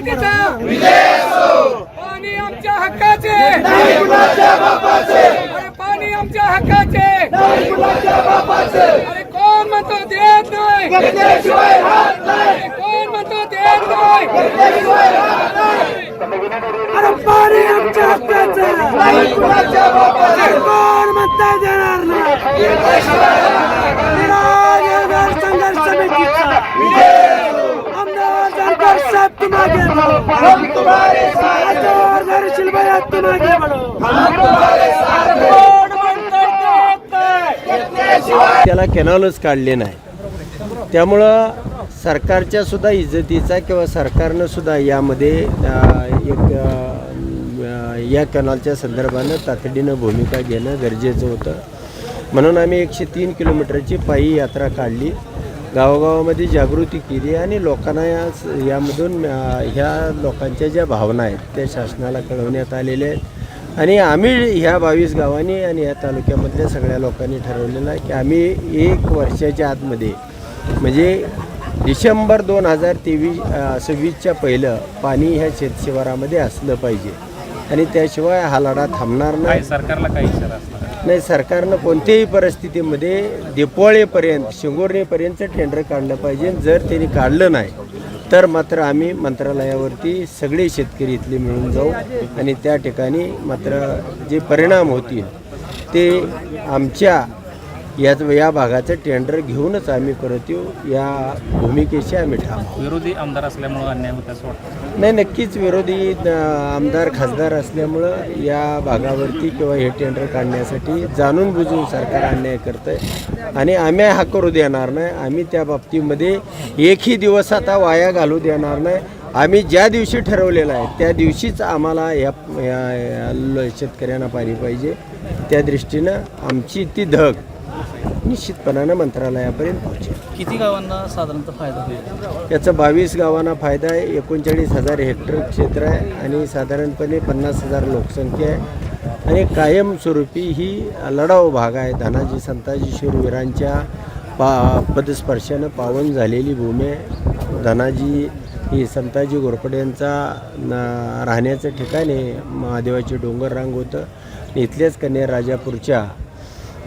समितीचा पाणी आमच्या हक्काचे! अरे पाणी आमच्या हक्काचे! अरे कोण म्हणतो देत नाही? अरे कोण म्हणतो देत नाही? अरे पाणी आमच्या हक्काचं! कोण म्हणता देणार नाही! त्याला कॅनॉलच काढले नाही. त्यामुळं सरकारच्या सुद्धा इज्जतीचा किंवा सरकारनं सुद्धा यामध्ये एक या कॅनॉलच्या संदर्भानं तातडीनं भूमिका घेणं गरजेचं होतं. म्हणून आम्ही एकशे तीन किलोमीटरची पायी यात्रा काढली. गावोगावामध्ये जागृती केली आणि लोकांना या यामधून ह्या लोकांच्या ज्या भावना आहेत त्या शासनाला कळवण्यात आलेल्या आहेत. आणि आम्ही ह्या बावीस गावांनी आणि ह्या तालुक्यामधल्या सगळ्या लोकांनी ठरवलेलं आहे की आम्ही एक वर्षाच्या आतमध्ये म्हणजे डिसेंबर दोन हजार तेवीस सव्वीसच्या पहिलं पाणी ह्या शेतशिवारामध्ये असलं पाहिजे. आणि त्याशिवाय हा लढा थांबणार नाही. सरकारला काही इशारा असणार नाही सरकारनं कोणत्याही परिस्थितीमध्ये दिपोळीपर्यंत शिंगोरणीपर्यंत टेंडर काढलं पाहिजे. जर त्यांनी काढलं नाही तर मात्र आम्ही मंत्रालयावरती सगळे शेतकरी इथले मिळून जाऊ आणि त्या ठिकाणी मात्र जे परिणाम होतील ते आमच्या या या भागाचं टेंडर घेऊनच आम्ही परत येऊ. या भूमिकेशी आम्ही ठाम. विरोधी आमदार असल्यामुळे अन्याय होत असं वाटतं. नाही नक्कीच विरोधी आमदार खासदार असल्यामुळं या भागावरती किंवा हे टेंडर काढण्यासाठी जाणून बुजून सरकार अन्याय करतं आहे आणि आम्ही हा करू देणार नाही. आम्ही त्या बाबतीमध्ये एकही दिवस आता वाया घालू देणार नाही. आम्ही ज्या दिवशी ठरवलेलं आहे त्या दिवशीच आम्हाला या या- या शेतकऱ्यांना पाणी पाहिजे. त्या दृष्टीनं आमची ती धग निश्चितपणानं मंत्रालयापर्यंत पोहोचेल. किती गावांना साधारणतः फायदा होईल? याचा बावीस गावांना फायदा आहे एकोणचाळीस हजार हेक्टर क्षेत्र आहे आणि साधारणपणे पन्नास हजार लोकसंख्या आहे. आणि कायमस्वरूपी ही लढाऊ भाग आहे. धनाजी संताजी शूरवीरांच्या पा पदस्पर्शानं पावन झालेली भूमी आहे. धनाजी ही संताजी घोरपड्यांचा राहण्याचं ठिकाण आहे. महादेवाचे डोंगर रांग होतं. इथल्याच कन्या राजापूरच्या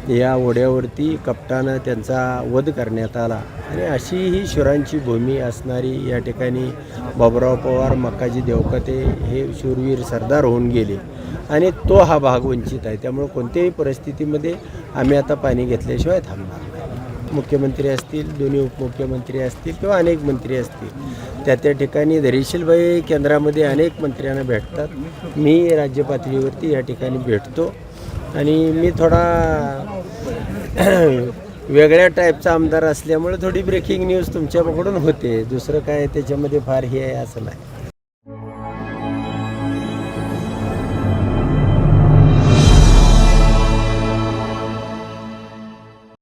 या ओढ्यावरती कपटानं त्यांचा वध करण्यात आला. आणि अशी ही शुरांची भूमी असणारी या ठिकाणी बाबुराव पवार मक्काजी देवकते हे शूरवीर सरदार होऊन गेले. आणि तो हा भाग वंचित आहे. त्यामुळे कोणत्याही परिस्थितीमध्ये आम्ही आता पाणी घेतल्याशिवाय थांबणार मुख्यमंत्री असतील दोन्ही उपमुख्यमंत्री असतील किंवा अनेक मंत्री असतील त्या त्या ठिकाणी धैर्यशीलबाई केंद्रामध्ये अनेक मंत्र्यांना भेटतात. मी राज्य पातळीवरती या ठिकाणी भेटतो. आणि मी थोडा वेगळ्या टाईपचा आमदार असल्यामुळे थोडी ब्रेकिंग न्यूज तुमच्याकडून होते. दुसरं काय त्याच्यामध्ये फार हे आहे असं नाही.